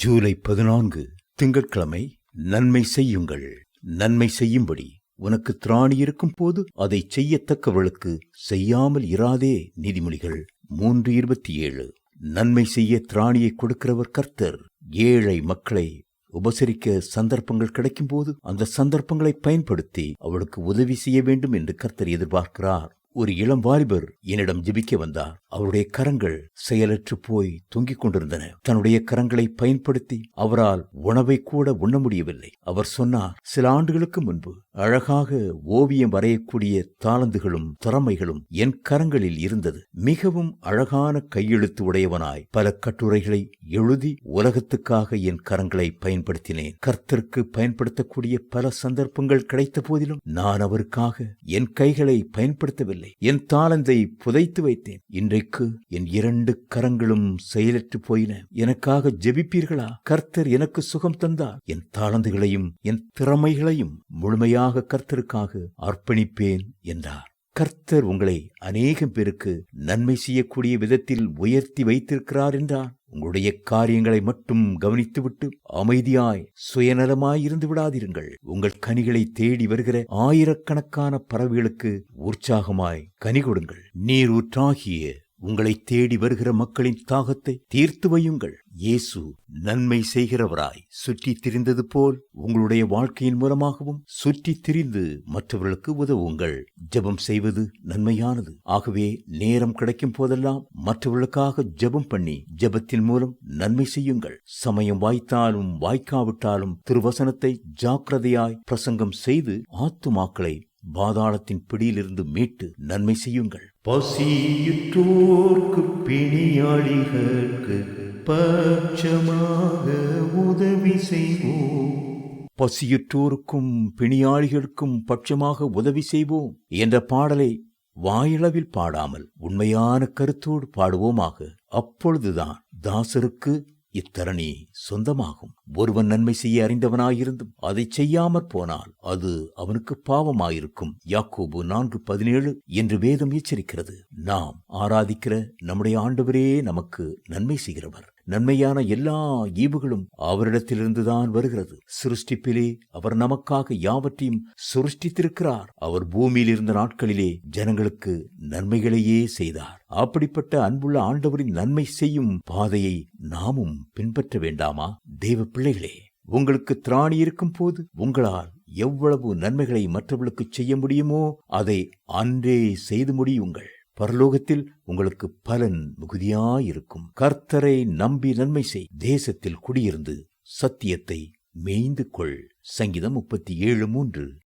ஜூலை பதினான்கு திங்கட்கிழமை நன்மை செய்யுங்கள். நன்மை செய்யும்படி உனக்கு திராணி இருக்கும் போது அதை செய்யத்தக்கவளுக்கு செய்யாமல் இராதே நீதிமொழிகள் மூன்று இருபத்தி ஏழு நன்மை செய்ய திராணியை கொடுக்கிறவர் கர்த்தர். ஏழை மக்களை உபசரிக்க சந்தர்ப்பங்கள் கிடைக்கும்போது அந்த சந்தர்ப்பங்களை பயன்படுத்தி அவளுக்கு உதவி செய்ய வேண்டும் என்று கர்த்தர் எதிர்பார்க்கிறார். ஒரு இளம் வாலிபர் என்னிடம் ஜிபிக்க வந்தார். அவருடைய கரங்கள் செயலற்று போய் தொங்கிக் கொண்டிருந்தன. தன்னுடைய கரங்களை பயன்படுத்தி அவரால் உணவை கூட உண்ண முடியவில்லை. அவர் சொன்னார் சில ஆண்டுகளுக்கு முன்பு அழகாக ஓவியம் வரையக்கூடிய தாளந்துகளும் திறமைகளும் என் கரங்களில் இருந்தது. மிகவும் அழகான கையெழுத்து உடையவனாய் பல கட்டுரைகளை எழுதி உலகத்துக்காக என் கரங்களை பயன்படுத்தினேன். கர்த்தருக்கு பயன்படுத்தக்கூடிய பல சந்தர்ப்பங்கள் கிடைத்த போதிலும் நான் அவருக்காக என் கைகளை பயன்படுத்தவில்லை. என் தாளந்தை புதைத்து வைத்தேன். இன்றைக்கு என் இரண்டு கரங்களும் செயலற்று போயின. எனக்காக ஜெபிப்பீர்களா? கர்த்தர் எனக்கு சுகம் தந்தார். என் தாளந்துகளையும் என் திறமைகளையும் முழுமையாக கர்த்தருக்காக அர்ப்பணிப்பேன் என்றார். கர்த்தர் உங்களை அநேகம் பேருக்கு நன்மை செய்யக்கூடிய விதத்தில் உயர்த்தி வைத்திருக்கிறார் என்றார். உங்களுடைய காரியங்களை மட்டும் கவனித்துவிட்டு அமைதியாய் சுயநலமாய் இருந்து விடாதிருங்கள். உங்கள் கனிகளை தேடி வருகிற ஆயிரக்கணக்கான பறவைகளுக்கு உற்சாகமாய் கனி கொடுங்கள். நீர் ஊற்றாகிய உங்களை தேடி வருகிற மக்களின் தாகத்தை தீர்த்து வையுங்கள். இயேசு நன்மை செய்கிறவராய் சுற்றித் திரிந்தது போல் உங்களுடைய வாழ்க்கையின் மூலமாகவும் சுற்றித் திரிந்து மற்றவர்களுக்கு உதவுங்கள். ஜெபம் செய்வது நன்மையானது. ஆகவே நேரம் கிடைக்கும் போதெல்லாம் மற்றவர்களுக்காக ஜெபம் பண்ணி ஜெபத்தின் மூலம் நன்மை செய்யுங்கள். சமயம் வாய்த்தாலும் வாய்க்காவிட்டாலும் திருவசனத்தை ஜாக்கிரதையாய் பிரசங்கம் செய்து ஆத்துமாக்களை பாதாளத்தின் பிடியிலிருந்து மீட்டு நன்மை செய்யுங்கள். பசியுற்றோர்க்கு பிணியாளிகளுக்கு பட்சமாக உதவி செய்வோம். பசியுற்றோருக்கும் பிணியாளிகளுக்கும் பட்சமாக உதவி செய்வோம் என்ற பாடலை வாயளவில் பாடாமல் உண்மையான கருத்தோடு பாடுவோமாக அப்பொழுதுதான் தாசருக்கு இத்தரணி சொந்தமாகும். ஒருவன் நன்மை செய்ய அறிந்தவனாயிருந்தும் அதை செய்யாமற் போனால் அது அவனுக்கு பாவமாயிருக்கும். யாக்கோபு நான்கு பதினேழு என்று வேதம் எச்சரிக்கிறது. நாம் ஆராதிக்கிற நம்முடைய ஆண்டவரே நமக்கு நன்மை செய்கிறவர். நன்மையான எல்லா ஈவுகளும் அவரிடத்திலிருந்துதான் வருகிறது. சிருஷ்டிப்பிலே அவர் நமக்காக யாவற்றையும் சிருஷ்டித்திருக்கிறார். அவர் பூமியில் இருந்த நாட்களிலே ஜனங்களுக்கு நன்மைகளையே செய்தார். அப்படிப்பட்ட அன்புள்ள ஆண்டவரின் நன்மை செய்யும் பாதையை நாமும் பின்பற்ற வேண்டாமா? தேவ பிள்ளைகளே உங்களுக்கு திராணி இருக்கும் போது உங்களால் எவ்வளவு நன்மைகளை மற்றவர்களுக்கு செய்ய முடியுமோ அதை அன்றே செய்து முடியுங்கள். பரலோகத்தில் உங்களுக்கு பலன் மிகுதியாயிருக்கும். கர்த்தரை நம்பி நன்மை செய். தேசத்தில் குடியிருந்து சத்தியத்தை மேய்ந்து கொள் சங்கீதம் முப்பத்தி ஏழு மூன்று.